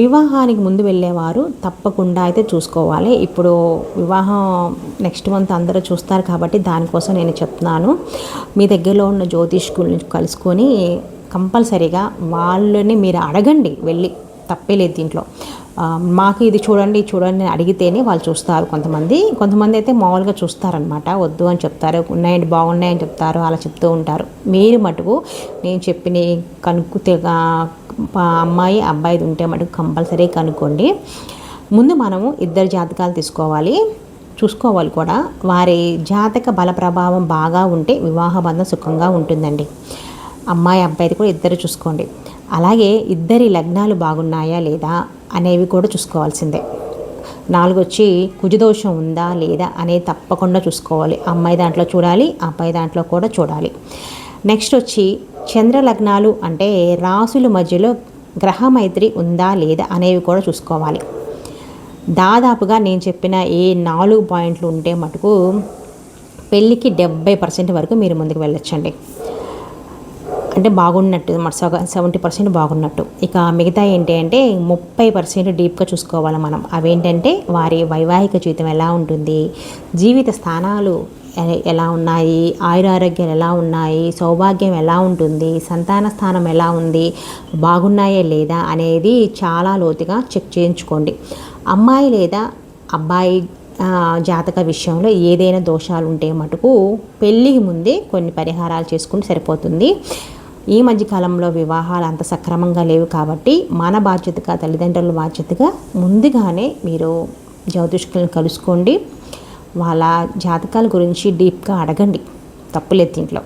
వివాహానికి ముందు వెళ్ళేవారు తప్పకుండా అయితే చూసుకోవాలి. ఇప్పుడు వివాహం నెక్స్ట్ మంత్ అందరూ చూస్తారు కాబట్టి దానికోసం నేను చెప్తున్నాను. మీ దగ్గరలో ఉన్న జ్యోతిష్కుల్ని కలుసుకొని కంపల్సరీగా వాళ్ళని మీరు అడగండి వెళ్ళి. తప్పే లేదు దీంట్లో. మాకు ఇది చూడండి చూడండి అడిగితేనే వాళ్ళు చూస్తారు కొంతమంది. కొంతమంది అయితే మామూలుగా చూస్తారనమాట వద్దు అని చెప్తారు ఉన్నాయండి బాగున్నాయని చెప్తారు అలా చెప్తూ ఉంటారు. మీరు మటుకు నేను చెప్పిన కనుక్కు అమ్మాయి అబ్బాయిది ఉంటే మటుకు కంపల్సరీ కనుక్కోండి. ముందు మనము ఇద్దరు జాతకాలు తీసుకోవాలి. చూసుకోవాలి కూడా. వారి జాతక బల ప్రభావం బాగా ఉంటే వివాహ బంధం సుఖంగా ఉంటుందండి. అమ్మాయి అబ్బాయిది కూడా ఇద్దరు చూసుకోండి. అలాగే ఇద్దరి లగ్నాలు బాగున్నాయా లేదా అనేవి కూడా చూసుకోవాల్సిందే. నాలుగు వచ్చి కుజదోషం ఉందా లేదా అనేది తప్పకుండా చూసుకోవాలి. అమ్మాయి దాంట్లో చూడాలి అబ్బాయి దాంట్లో కూడా చూడాలి. నెక్స్ట్ వచ్చి చంద్ర లగ్నాలు అంటే రాసుల మధ్యలో గ్రహ మైత్రి ఉందా లేదా అనేవి కూడా చూసుకోవాలి. దాదాపుగా నేను చెప్పిన ఏ నాలుగు పాయింట్లు ఉంటే మటుకు పెళ్ళికి డెబ్బై పర్సెంట్ వరకు మీరు ముందుకు వెళ్ళొచ్చండి. అంటే బాగున్నట్టు మరి సెవెంటీ పర్సెంట్ బాగున్నట్టు. ఇక మిగతా ఏంటి అంటే ముప్పై పర్సెంట్ డీప్గా చూసుకోవాలి మనం. అవేంటంటే వారి వైవాహిక జీవితం ఎలా ఉంటుంది జీవిత స్థానాలు ఎలా ఉన్నాయి? ఆయురారోగ్యాలు ఎలా ఉన్నాయి? సౌభాగ్యం ఎలా ఉంటుంది? సంతాన స్థానం ఎలా ఉంది? బాగున్నాయా లేదా అనేది చాలా లోతుగా చెక్ చేయించుకోండి. అమ్మాయి లేదా అబ్బాయి జాతక విషయంలో ఏదైనా దోషాలు ఉంటే మటుకు పెళ్ళికి ముందే కొన్ని పరిహారాలు చేసుకుంటే సరిపోతుంది. ఈ మధ్యకాలంలో వివాహాలు అంత సక్రమంగా లేవు కాబట్టి మన బాధ్యతగా తల్లిదండ్రుల బాధ్యతగా ముందుగానే మీరు జ్యోతిష్కులను కలుసుకోండి. వాళ్ళ జాతకాల గురించి డీప్గా అడగండి. తప్పులేదు దీంట్లో.